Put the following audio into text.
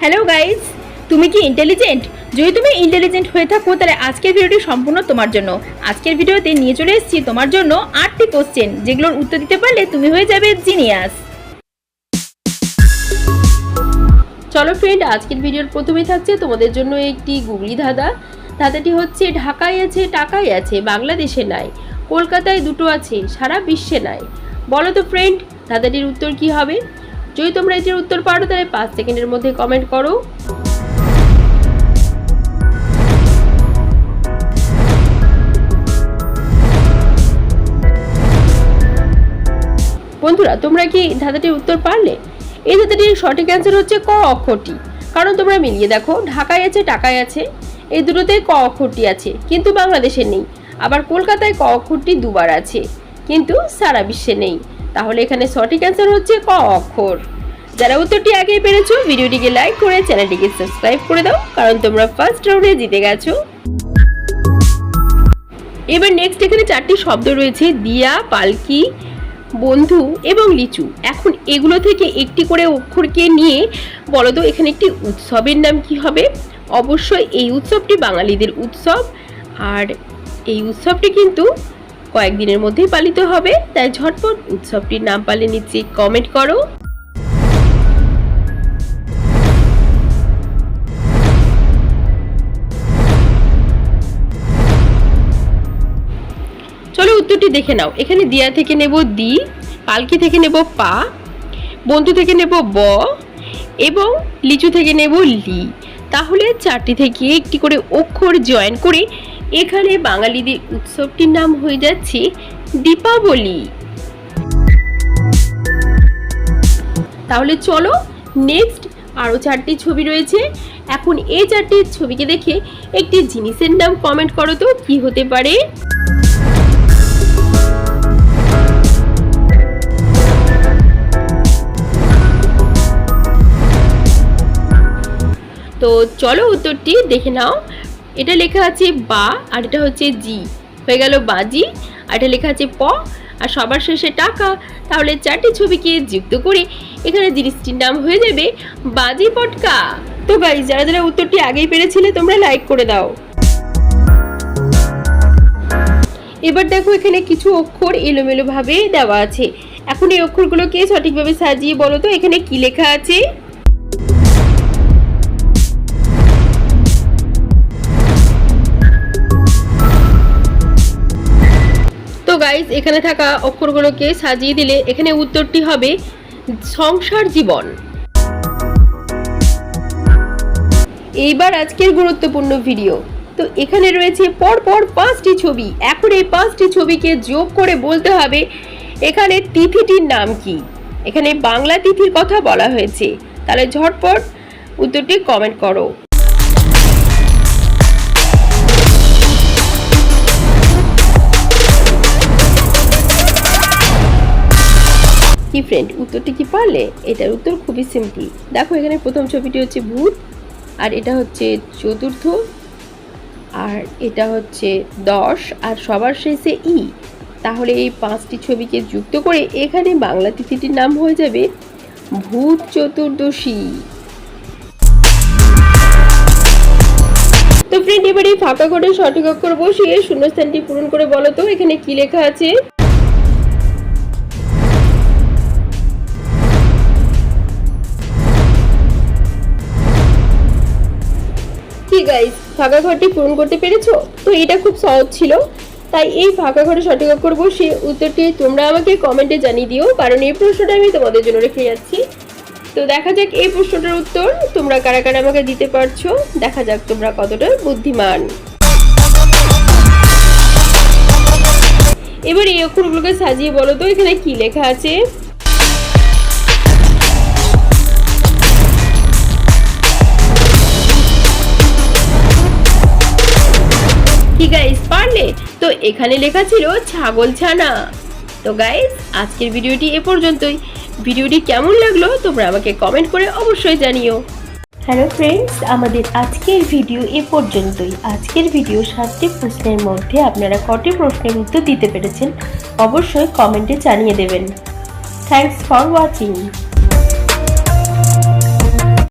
Hello guys তুমি কি intelligent যদি তুমি ইন্টেলিজেন্ট হয়ে থাকো, তাহলে আজকের ভিডিওটি সম্পূর্ণ তোমার জন্য। আজকের ভিডিওতে নিয়ে চলে এসেছি তোমার জন্য আটটি কোশ্চেন যেগুলোর উত্তর দিতে পারলে তুমি হয়ে যাবে জিনিয়াস চলো ফ্রেন্ড আজকের ভিডিওর প্রথমেই থাকছে তোমাদের জন্য একটি গুগলি ধাঁধা। ধাঁধাটি হচ্ছে, ঢাকায় আছে, টাকায় আছে, বাংলাদেশে নাই, কলকাতায় দুটো আছে, সারা বিশ্বে নাই। বলো তো ফ্রেন্ড ধাঁধাটির উত্তর কি হবে? যদি তোমরা এটির উত্তর পারো, তাহলে পাঁচ সেকেন্ডের মধ্যে কমেন্ট করো। বন্ধুরা, তোমরা কি ধাঁধাটির উত্তর পারলে? এই ধাঁধাটির সঠিক অ্যান্সার হচ্ছে ক অক্ষরটি। কারণ তোমরা মিলিয়ে দেখো, ঢাকায় আছে, টাকায় আছে, এই দুটোতেই ক অক্ষরটি আছে, কিন্তু বাংলাদেশে নেই। আবার কলকাতায় ক অক্ষরটি দুবার আছে, কিন্তু সারা বিশ্বে নেই। তাহলে এখানে সঠিক অ্যান্সার হচ্ছে ক অক্ষর। যারা উত্তরটি আগেই পেরেছ, ভিডিওটিকে লাইক করে চ্যানেলটিকে সাবস্ক্রাইব করে দাও, কারণ তোমরা ফার্স্ট রাউন্ডে জিতে গেছো। এবার নেক্সট এখানে চারটি শব্দ রয়েছে, দিয়া, পালকি, বন্ধু এবং লিচু। এখন এগুলো থেকে একটি করে অক্ষরকে নিয়ে বলো তো, এখানে একটি উৎসবের নাম কি হবে? অবশ্যই এই উৎসবটি বাঙালিদের উৎসব, আর এই উৎসবটি কিন্তু কয়েকদিনের মধ্যেই পালিত হবে, তাই ঝটপট উৎসবটির নাম পালে নিচে কমেন্ট করো। চলো উত্তরটি দেখে নাও। এখানে দিয়া থেকে নেব দি, পালকি থেকে নেব পা, বন্ধু থেকে নেব ব, এবং লিচু থেকে নেব লি। তাহলে চারটি থেকে একটি করে অক্ষর জয়েন করে এখানে বাঙালিদের উৎসবটির নাম হয়ে যাচ্ছে দীপাবলি। তাহলে চলো নেক্সট আরও চারটি ছবি রয়েছে। এখন এই চারটি ছবিকে দেখে একটি জিনিসের নাম কমেন্ট করো তো, কি হতে পারে? তো চলো উত্তরটি দেখে নাও। এটা লেখা আছে বা, আর এটা হচ্ছে জি। হয়ে গেল বাজি আর এটা লেখা আছে প, আর সবার শেষে টাকা। তাহলে চারটি ছবিকে যুক্ত করে এখানে জিনিসটির নাম হয়ে যাবে বাজি পটকা। তো গাইজ যারা যারা উত্তরটি আগেই পেরেছিলে, তোমরা লাইক করে দাও। এবার দেখো এখানে কিছু অক্ষর এলোমেলোভাবে দেওয়া আছে। এখন এই অক্ষরগুলোকে সঠিকভাবে সাজিয়ে বলো তো, এখানে কি লেখা আছে? গাইজ এখানে থাকা অক্ষরগুলোকে সাজিয়ে দিলে এখানে উত্তরটি হবে সংসার জীবন। এইবার আজকের গুরুত্বপূর্ণ ভিডিও তো এখানে রয়েছে পরপর পাঁচটি ছবি। এখন এই পাঁচটি ছবিকে যোগ করে বলতে হবে, এখানে তিথিটির নাম কি? এখানে বাংলা তিথির কথা বলা হয়েছে। তাহলে ঝটপট উত্তরটি কমেন্ট করো। কি ফ্রেন্ড উত্তরটি কি পারলে? এটার উত্তর খুবই সিম্পল দেখো, এখানে প্রথম ছবিটি হচ্ছে ভূত, আর এটা হচ্ছে চতুর্থ, আর এটা হচ্ছে দশ, আর সবার শেষে ই। তাহলে এই পাঁচটি ছবিকে যুক্ত করে এখানে বাংলা তিথিটির নাম হয়ে যাবে ভূত চতুর্দশী। তো ফ্রেন্ড এবার এই ফাঁকা করে সঠিক অক্ষর বসিয়ে শূন্যস্থানটি পূরণ করে বলো তো, এখানে কি লেখা আছে? কি গাইস ফাঁকা ঘরটি পূরণ করতে পেরেছ? তো এটা খুব সহজ ছিল। তাই এই ফাঁকা ঘরে সঠিক অক্ষর বসিয়ে উত্তরটি তোমরা আমাকে কমেন্টে জানিয়ে দিও, কারণ এই প্রশ্নটা আমি তোমাদের জন্য রেখে যাচ্ছি। তো দেখা যাক এই প্রশ্নটার উত্তর তোমরা কারা কারা আমাকে দিতে পারছ। দেখা যাক তোমরা কতটা বুদ্ধিমান। এবার এই অক্ষরগুলোকে সাজিয়ে বলো তো, এখানে কি লেখা আছে? কি গাইস পারলে? তো এখানে লেখা ছিল ছাগল ছানা। তো গাইস আজকের ভিডিওটি এ পর্যন্তই। ভিডিওটি কেমন লাগল তোমরা আমাকে কমেন্ট করে অবশ্যই জানিও। হ্যালো ফ্রেন্ডস আমাদের আজকের ভিডিও এ পর্যন্তই। আজকের ভিডিও সাতটি প্রশ্নের মধ্যে আপনারা কটি প্রশ্নের উত্তর দিতে পেরেছেন, অবশ্যই কমেন্টে জানিয়ে দেবেন। Thanks for watching